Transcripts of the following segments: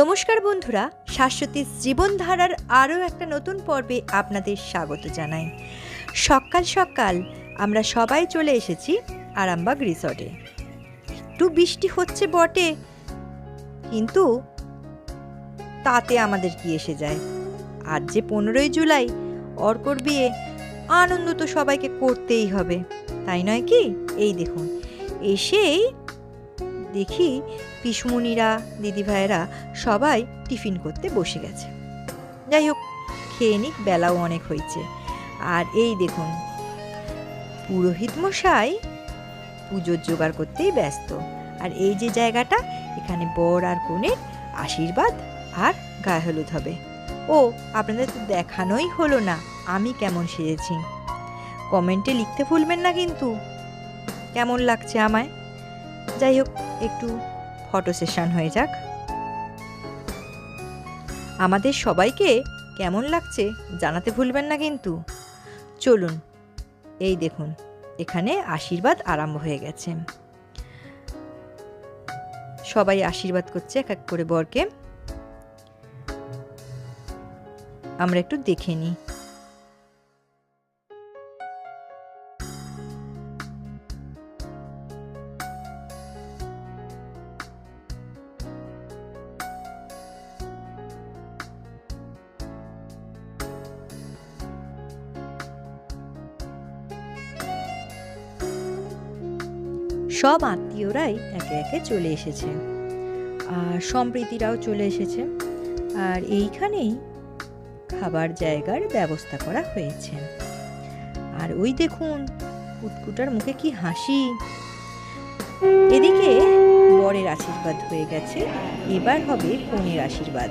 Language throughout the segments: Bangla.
নমস্কার বন্ধুরা শাশ্বতীর জীবনধারার আরও একটা নতুন পর্বে আপনাদের স্বাগত জানাই। সকাল সকাল আমরা সবাই চলে এসেছি আরামবাগ রিসর্টে। একটু বৃষ্টি হচ্ছে বটে, কিন্তু তাতে আমাদের কি এসে যায়? আর যে পনেরোই জুলাই, অর্কর বিয়ে, আনন্দ তো সবাইকে করতেই হবে, তাই নয় কি? এই দেখুন, এসেই দেখি পিসমুনিরা, দিদিভাইয়েরা সবাই টিফিন করতে বসে গেছে। যাই হোক, খেয়ে নিক, বেলাও অনেক হয়েছে। আর এই দেখুন, পুরোহিত মশাই পুজোর জোগাড় করতেই ব্যস্ত। আর এই যে জায়গাটা, এখানে বর আর কনের আশীর্বাদ আর গায়ে হলুদ হবে। ও, আপনাদের তো দেখানোই হলো না, আমি কেমন সেজেছি। কমেন্টে লিখতে ভুলবেন না কিন্তু। কেমন লাগছে আমায়? যাই হোক, একটু ফটো সেশন হয়ে যাক। আমাদের সবাইকে কেমন লাগছে জানাতে ভুলবেন না কিন্তু। চলুন, এই দেখুন, এখানে আশীর্বাদ আরম্ভ হয়ে গেছে। সবাই আশীর্বাদ করছে এক এক করে বরকে। আমরা একটু দেখে নিই। সব আত্মীয়রাই একে একে চলে এসেছে। আর সম্প্রীতিরাও চলে এসেছে। আর এইখানেই খাবার জায়গার ব্যবস্থা করা হয়েছে। আর ওই দেখুন, কুটকুটার মুখে কি হাসি। এদিকে বরের আশীর্বাদ হয়ে গেছে, এবার হবে কনের আশীর্বাদ।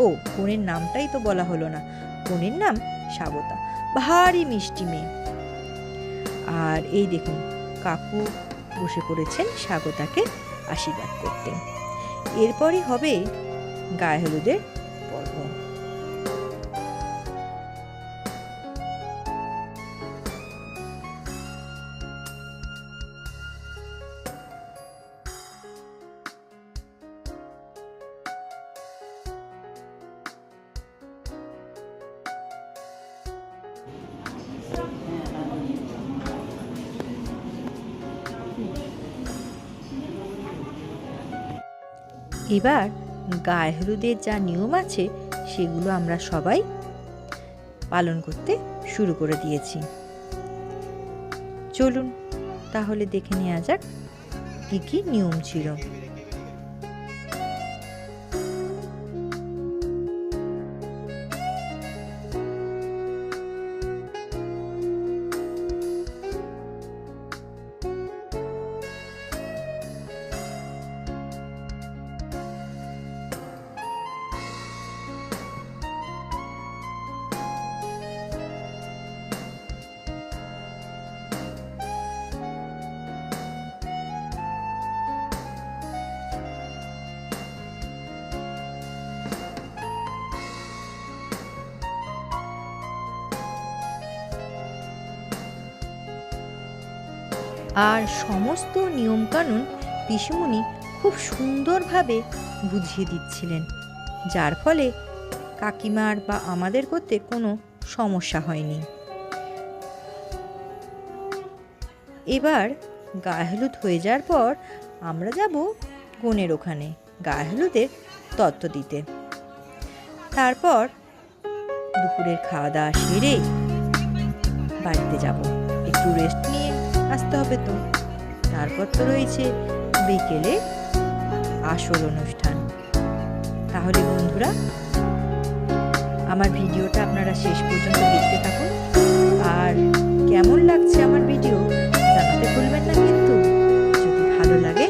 ও, কনের নামটাই তো বলা হলো না। কনের নাম স্বাগতা ভারী মিষ্টি মেয়ে। আর এই দেখুন, কাকু বসে পড়েছেন স্বাগতাকে আশীর্বাদ করতে। এরপরই হবে গায়ে হলুদের এবার গায়ে হলুদের যা নিয়ম আছে, সেগুলো আমরা সবাই পালন করতে শুরু করে দিয়েছি। চলুন তাহলে দেখে নেওয়া যাক কী কী নিয়ম ছিল। আর সমস্ত নিয়মকানুন পিসুমণি খুব সুন্দরভাবে বুঝিয়ে দিচ্ছিলেন, যার ফলে কাকিমার বা আমাদের করতে কোনো সমস্যা হয়নি। এবার গায়ে হলুদ হয়ে যাওয়ার পর আমরা যাব গনের ওখানে গায়ে হলুদের তত্ত্ব দিতে। তারপর দুপুরের খাওয়া দাওয়া সেরে বাড়িতে যাব। একটু রেস্ট নিয়ে আসতে হবে তো। তারপর তো রয়েছে বিকেলে আসল অনুষ্ঠান। তাহলে বন্ধুরা, আমার ভিডিওটা আপনারা শেষ পর্যন্ত দেখতে থাকুন। আর কেমন লাগছে আমার ভিডিও জানাতে ভুলবেন না কিন্তু। যদি ভালো লাগে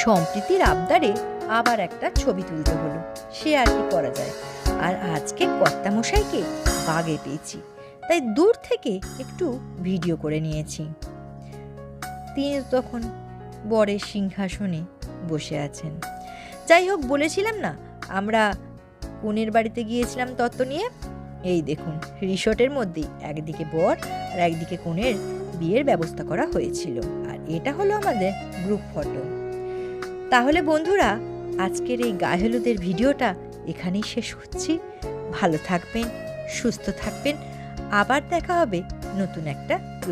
সম্প্রীতির আবদারে আবার একটা ছবি তুলতে হলো। সে আর কি করা যায়? আর আজকে কর্তামশাইকে বাগে পেয়েছি। তাই দূর থেকে একটু ভিডিও করে নিয়েছি। তিনি তখন বরের সিংহাসনে বসে আছেন। যাই হোক, বলেছিলাম না, আমরা কনের বাড়িতে গিয়েছিলাম তত্ত্ব নিয়ে। এই দেখুন, রিসোর্টের মধ্যেই একদিকে বর আর একদিকে কনের বিয়ের ব্যবস্থা করা হয়েছিল। আর এটা হলো আমাদের গ্রুপ ফটো। তাহলে বন্ধুরা, আজকের এই গায়ে হলুদের ভিডিওটা এখানেই শেষ হচ্ছি ভালো থাকবেন, সুস্থ থাকবেন। আবার দেখা হবে নতুন একটা